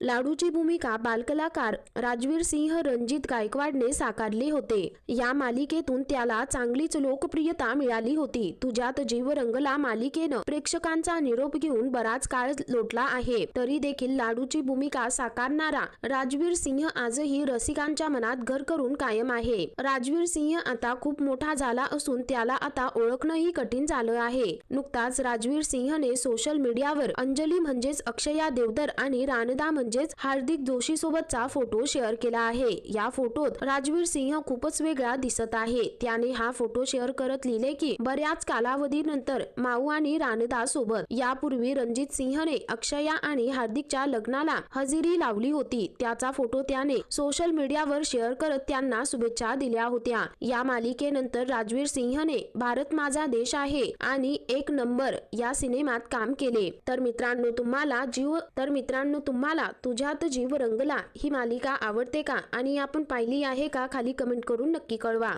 लाडूची भूमिका बालकलाकार राजवीर सिंह रणजित गायकवाडने साकारले होते. या मालिकेतून त्याला चांगलीच लोकप्रियता मिळाली होती. तुझ्यात जीव रंगला मालिकेनं प्रेक्षकांचा निरोप घेऊन बराच काळ लोटला आहे. तरी देखील लाडूची भूमिका साकारणारा राजवीर सिंह आजही रसिकांच्या मनात घर करून कायम आहे. राजवीर सिंह आता खूप मोठा झाला असून त्याला आता ओळखणंही कठीण झालं आहे. नुकताच राजवीर सिंहने सोशल मीडियावर अंजली म्हणजेच अक्षया देवधर आणि रानदा म्हणजेच हार्दिक जोशी सोबतचा फोटो शेअर केला आहे. या फोटोत राजवीर सिंह खूपच वेगळा दिसत आहे. त्याने हा फोटो शेअर करत लिहिले की बऱ्याच कालावधीनंतर माऊ आणि रानदा सोबत यापूर्वी रणजित सिंहने अक्षया आणि हार्दिकच्या लग्नाला हजेरी लावली होती. त्याचा फोटो त्याने सोशल मीडियावर शेअर करत त्यांना शुभेच्छा दिल्या होत्या. या मालिकेनंतर राजवीर सिंहने भारत माझा देश आहे आणि एक नंबर या सिनेमात काम केले. तर मित्रांनो तुम्हाला जीव तर मित्रांनो तुम्हाला तुझ्यात जीव रंगला. ही मालिका आवडते का? आणि आपण पाहिली आहे का? खाली कमेंट करून नक्की कळवा.